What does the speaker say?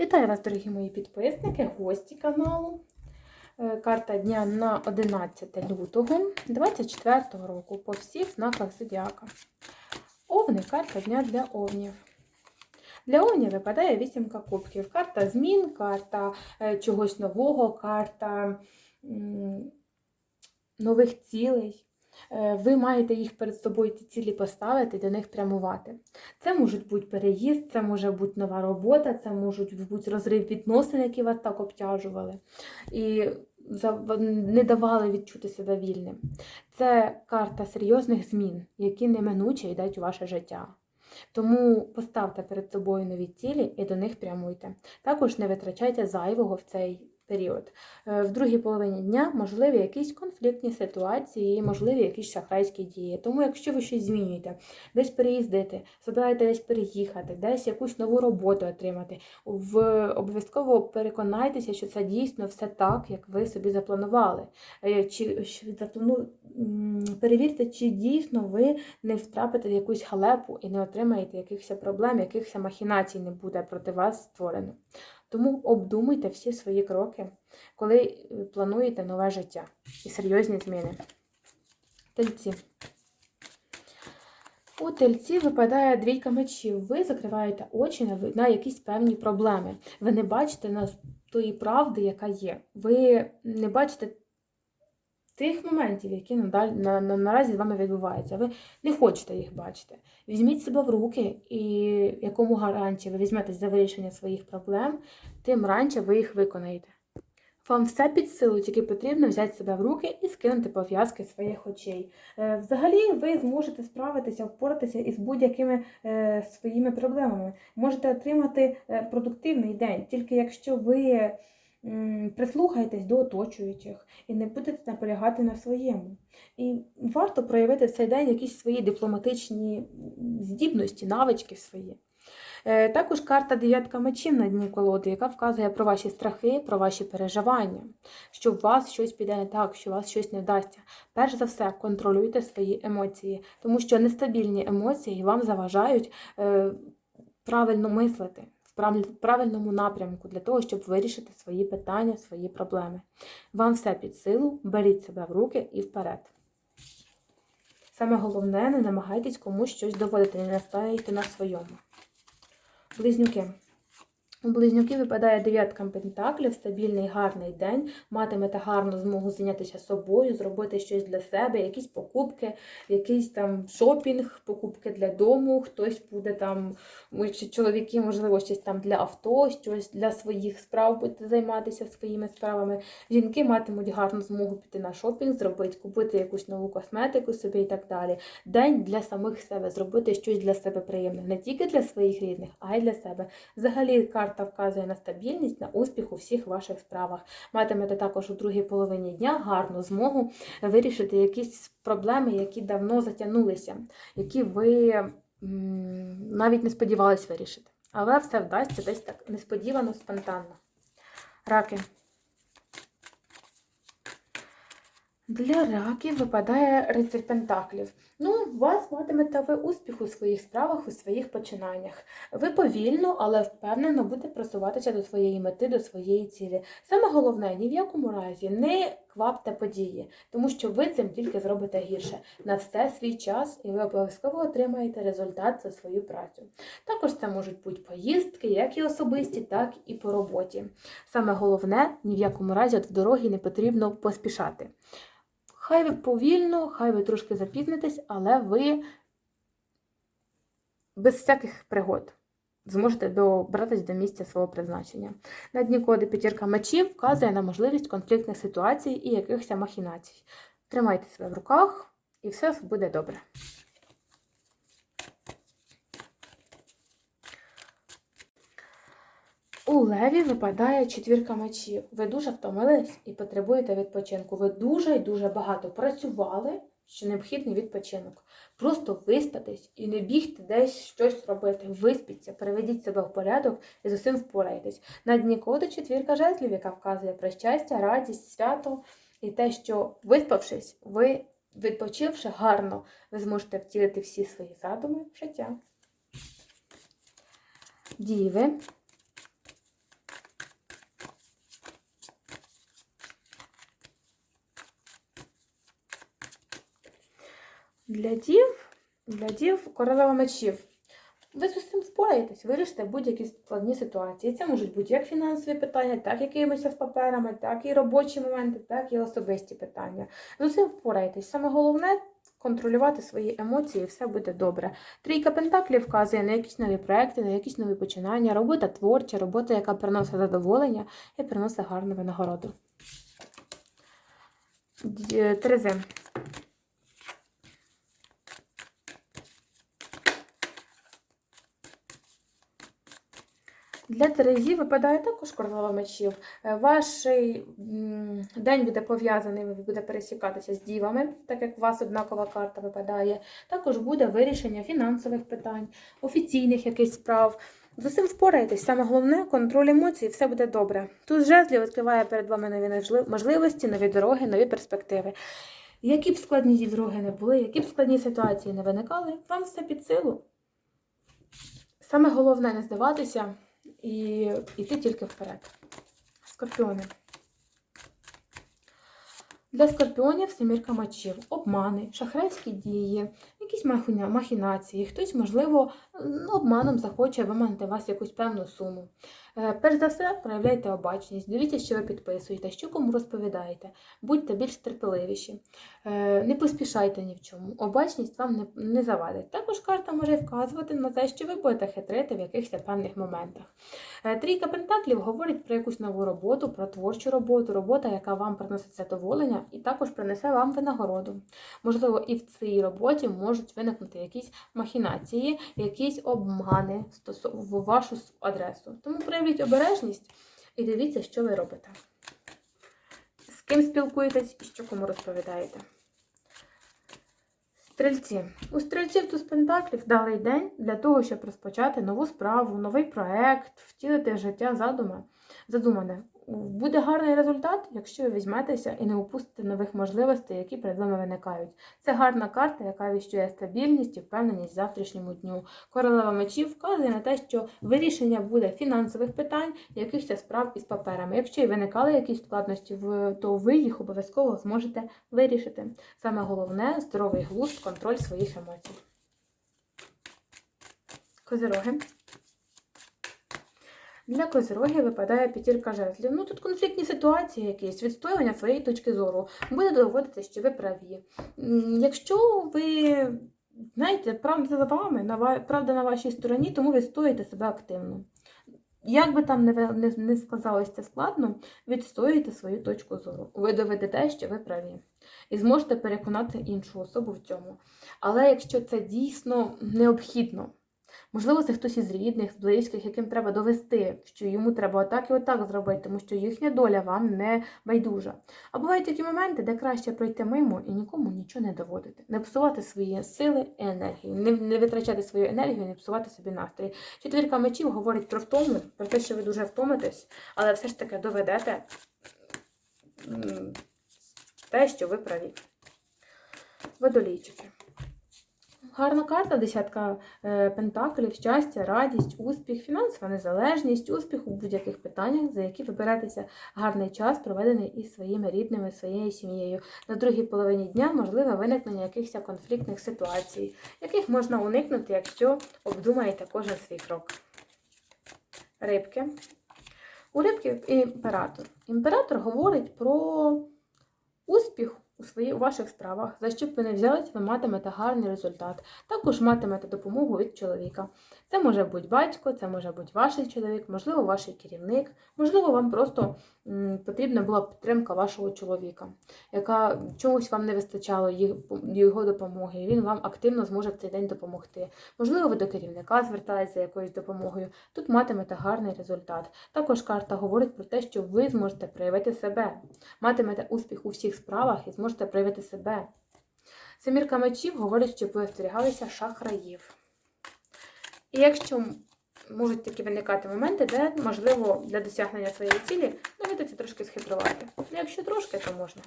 Вітаю вас, дорогі мої підписники, гості каналу. Е, Карта дня на 11 лютого 24 року по всіх знаках зодіака. Овни карта дня для овнів. Для овнів випадає вісімка кубків. Карта змін, карта е, чогось нового, карта нових цілей. Е, Ви маєте їх перед собою ті цілі поставити, до них прямувати. Це можуть бути переїзд, це може бути нова робота, це можуть бути розрив відносин, які вас так обтяжували, і не давали відчути себе вільним. Це карта серйозних змін, які неминуче йдуть у ваше життя. Тому поставте перед собою нові цілі і до них прямуйте. Також не витрачайте зайвого в цей період. Е, В другій половині дня можливі якісь конфліктні ситуації, можливі якісь шахрайські дії. Тому, якщо ви щось змінюєте, десь переїздити, збираєте десь переїхати, десь якусь нову роботу отримати, в обов'язково переконайтеся, що це дійсно все так, як ви собі запланували. Е, Чи заплану... перевірте, чи дійсно ви не втрапите в якусь халепу і не отримаєте якихось проблем, якихось махінацій не буде проти вас створено. Тому обдумуйте всі свої кроки, коли е, плануєте нове життя і серйозні зміни. Тельці. У тельці випадає двійка мечів. Ви закриваєте очі на, якісь певні проблеми. Ви не бачите на тої правди, яка є. Ви не бачите тих моментів, які надаль, на, на, наразі з вами відбуваються. Ви не хочете їх бачити. Візьміть себе в руки, і якому раніше ви візьметесь за вирішення своїх проблем, тим раніше ви їх виконаєте. Вам все під силу, тільки потрібно взяти себе в руки і скинути пов'язки своїх очей. Е, Взагалі, ви зможете справитися, впоратися із будь-якими е, своїми проблемами. Можете отримати е, продуктивний день, тільки якщо ви м, прислухаєтесь до оточуючих і не будете наполягати на своєму. І варто проявити в цей день якісь свої дипломатичні здібності, навички свої. Е, Також карта дев'ятка мечів на дні колоди, яка вказує про ваші страхи, про ваші переживання, що у вас щось піде не так, що у вас щось не вдасться. Перш за все, контролюйте свої емоції, тому що нестабільні емоції вам заважають е, правильно мислити правильному напрямку для того, щоб вирішити свої питання, свої проблеми. Вам все під силу, беріть себе в руки і вперед. Саме головне, не намагайтесь комусь щось доводити, не настаєте на своєму. Близнюки. У близнюки випадає дев'ятка пентаклів, стабільний гарний день, матимете гарну змогу зайнятися собою, зробити щось для себе, якісь покупки, якийсь там шопінг, покупки для дому, хтось буде там, чи чоловіки, можливо, щось там для авто, щось для своїх справ будете займатися своїми справами. Жінки матимуть гарну змогу піти на шопінг, зробити, купити якусь нову косметику собі і так далі. День для самих себе, зробити щось для себе приємне, не тільки для своїх рідних, а й для себе. Взагалі, карта вказує на стабільність, на успіх у всіх ваших справах. Матимете також у другій половині дня гарну змогу вирішити якісь проблеми, які давно затягнулися, які ви навіть не сподівались вирішити. Але все вдасться десь так несподівано, спонтанно. Раки. Для раків випадає рицарь Пентаклів. Ну, у вас матимете ви успіх у своїх справах, у своїх починаннях. Ви повільно, але впевнено будете просуватися до своєї мети, до своєї цілі. Саме головне, ні в якому разі не квапте події, тому що ви цим тільки зробите гірше. На все свій час, і ви обов'язково отримаєте результат за свою працю. Також це можуть бути поїздки, як і особисті, так і по роботі. Саме головне, ні в якому разі от в дорогі не потрібно поспішати. Хай ви повільно, хай ви трошки запізнитесь, але ви без всяких пригод зможете добратися до місця свого призначення. На дні коди п'ятірка мечів вказує на можливість конфліктних ситуацій і якихось махінацій. Тримайте себе в руках, і все буде добре. У леві випадає четвірка мечів. Ви дуже втомились і потребуєте відпочинку. Ви дуже і дуже багато працювали, що необхідний відпочинок. Просто виспатись і не бігти десь щось робити. Виспіться, приведіть себе в порядок і з усім впораєтесь. На дні коди четвірка жезлів, яка вказує про щастя, радість, свято і те, що виспавшись, ви відпочивши гарно, ви зможете втілити всі свої задуми в життя. Діви. Для дів, для дів королева мечів. Ви з цим впораєтесь, вирішите будь-які складні ситуації. Це можуть бути як фінансові питання, так якимись з паперами, так і робочі моменти, так і особисті питання. З усім впораєтесь. Саме головне контролювати свої емоції, і все буде добре. Трійка пентаклів вказує на якісь нові проекти, на якісь нові починання, робота творча, робота, яка приносить задоволення і приносить гарну винагороду. Терези. Для Терезі випадає також королева мечів. Е, Ваш день буде пов'язаний, ви буде пересікатися з дівами, так як у вас однакова карта випадає. Також буде вирішення фінансових питань, офіційних якихось справ. З усім впораєтесь. Саме головне контроль емоцій, все буде добре. Тут жезлів відкриває перед вами нові можливості, нові дороги, нові перспективи. Які б складні дороги не були, які б складні ситуації не виникали, вам все під силу. Саме головне не здаватися і йти тільки вперед. Скорпіони. Для скорпіонів сімірка мечів, обмани, шахрайські дії, якісь махінації. Хтось, можливо, ну, обманом захоче виманити вас якусь певну суму. Е, Перш за все, проявляйте обачність, дивіться, що ви підписуєте, що кому розповідаєте. Будьте більш терпеливіші, Е, не поспішайте ні в чому. Обачність вам не, завадить. Також карта може вказувати на те, що ви будете хитрити в якихось певних моментах. Е, Трійка пентаклів говорить про якусь нову роботу, про творчу роботу, робота, яка вам приносить задоволення, і також принесе вам винагороду. Можливо, і в цій роботі можуть виникнути якісь махінації, якісь обмани в вашу адресу. Тому проявіть обережність і дивіться, що ви робите. З ким спілкуєтесь і що кому розповідаєте. Стрільці. У стрільців туз пентаклів вдалий день для того, щоб розпочати нову справу, новий проект, втілити життя задума, задумане. Буде гарний результат, якщо ви візьметеся і не упустите нових можливостей, які перед вами виникають. Це гарна карта, яка віщує стабільність і впевненість в завтрашньому дню. Королева мечів вказує на те, що вирішення буде фінансових питань, якихось справ із паперами. Якщо і виникали якісь складності, то ви їх обов'язково зможете вирішити. Саме головне здоровий глузд, контроль своїх емоцій. Козироги. Для козирогів випадає п'ятірка жезлів. Ну тут конфліктні ситуації якісь, відстоювання своєї точки зору. Буде доводити, що ви праві. Якщо ви знаєте, правда за вами, правда на вашій стороні, тому ви стоїте себе активно. Як би там не, не, не сказалось це складно, відстоюєте свою точку зору. Ви доведете, що ви праві. І зможете переконати іншу особу в цьому. Але якщо це дійсно необхідно, можливо, це хтось із рідних, з близьких, яким треба довести, що йому треба отак і отак зробити, тому що їхня доля вам не байдужа. А бувають такі моменти, де краще пройти мимо і нікому нічого не доводити, не псувати свої сили і енергію, не, не витрачати свою енергію, не псувати собі настрій. Четвірка мечів говорить про втому, про те, що ви дуже втомитесь, але все ж таки доведете те, що ви праві. Водолійчики. Гарна карта, десятка е, пентаклів, щастя, радість, успіх, фінансова незалежність, успіх у будь-яких питаннях, за які ви гарний час, проведений із своїми рідними, своєю сім'єю. На другій половині дня можливе виникнення якихось конфліктних ситуацій, яких можна уникнути, якщо обдумаєте кожен свій крок. Рибки. У рибки імператор. Імператор говорить про успіх у, свої, у ваших справах. За що б ви не взялись, ви матимете гарний результат. Також матимете допомогу від чоловіка. Це може бути батько, це може бути ваш чоловік, можливо, ваш керівник, можливо, вам просто потрібна була підтримка вашого чоловіка, яка чогось вам не вистачало його допомоги, і він вам активно зможе в цей день допомогти. Можливо, ви до керівника звертаєтеся за якоюсь допомогою. Тут матимете гарний результат. Також карта говорить про те, що ви зможете проявити себе, матимете успіх у всіх справах і зможете проявити себе. Семірка мечів говорить, щоб ви остерігалися шахраїв. І якщо можуть такі виникати моменти, де, можливо, для досягнення своєї цілі доведеться трошки схитрувати. Ну, Якщо трошки, то можна.